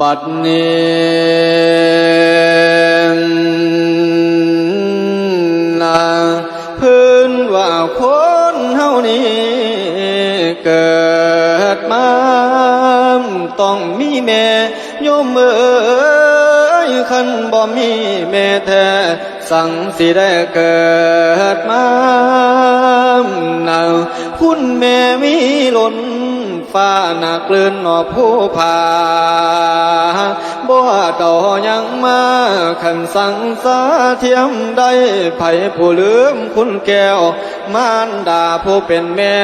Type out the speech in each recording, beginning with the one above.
บัดนี้นะพื้นว่าคนเฮานี้เกิดมาต้องมีแม่โยมเอ้ยคันบ่มีแม่แท้ สังสิได้เกิดมา คุณแม่มีล้นฟ้าหนักเลื่อนหนอผู้ผาบ่ต่อยังมาขันสังสาเทียมได้ไผผู้ลืมคุณแก้ว มารดาผู้เป็นแม่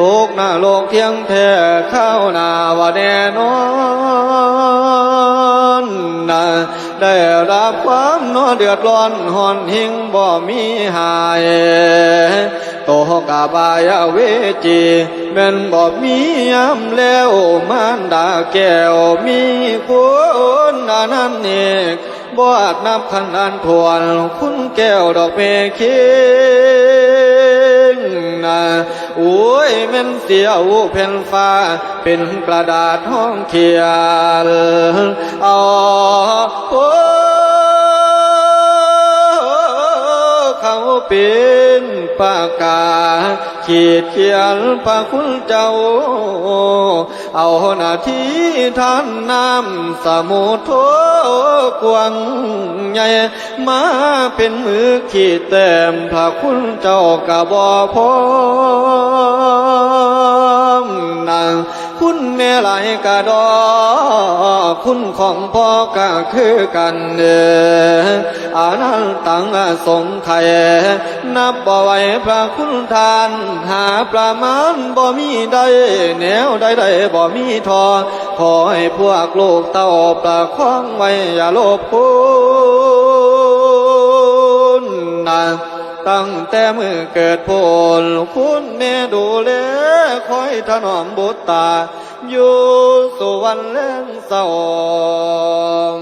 ตกหน้าโลกเทียงแท้เข้าหน้าว่าแน่นอนนะได้รับความนอเดือดร้อนหอนหิงบ่มีหาย ตกาบายเวจีแม่นบ่มียามแล้วมารดาแก้วมีคุณอานันเอกบ่อานับคันอันทวนคุณแก้วดอกเมคิงนะโอ้ยแม่นเสียวแผ่นฟ้า เป็นกระดาษห้องเขียนเอา เขาเป็นปากกา ขีดเขียนพระคุณเจ้า เอาหน้าที่ท่านนำสมุทโทกวางใหญ่มาเป็นมือขีดเต็มพระคุณเจ้ากะบ่พอ หลายกะดอคุณของพ่อก็คือกันเอออานันตังสงไทยนับบ่ไหวพระคุณทาน หาประมาณบ่มีใดแนวใดใดบ่มีทอ ขอให้พวกลูกเต้าประคองไว้อย่าโลภคุณนะตั้งแต่มือเกิดโพลคุณแม่ดูแลคอยถนอมบุตรตา อยู่สุวรรณเล่งสอง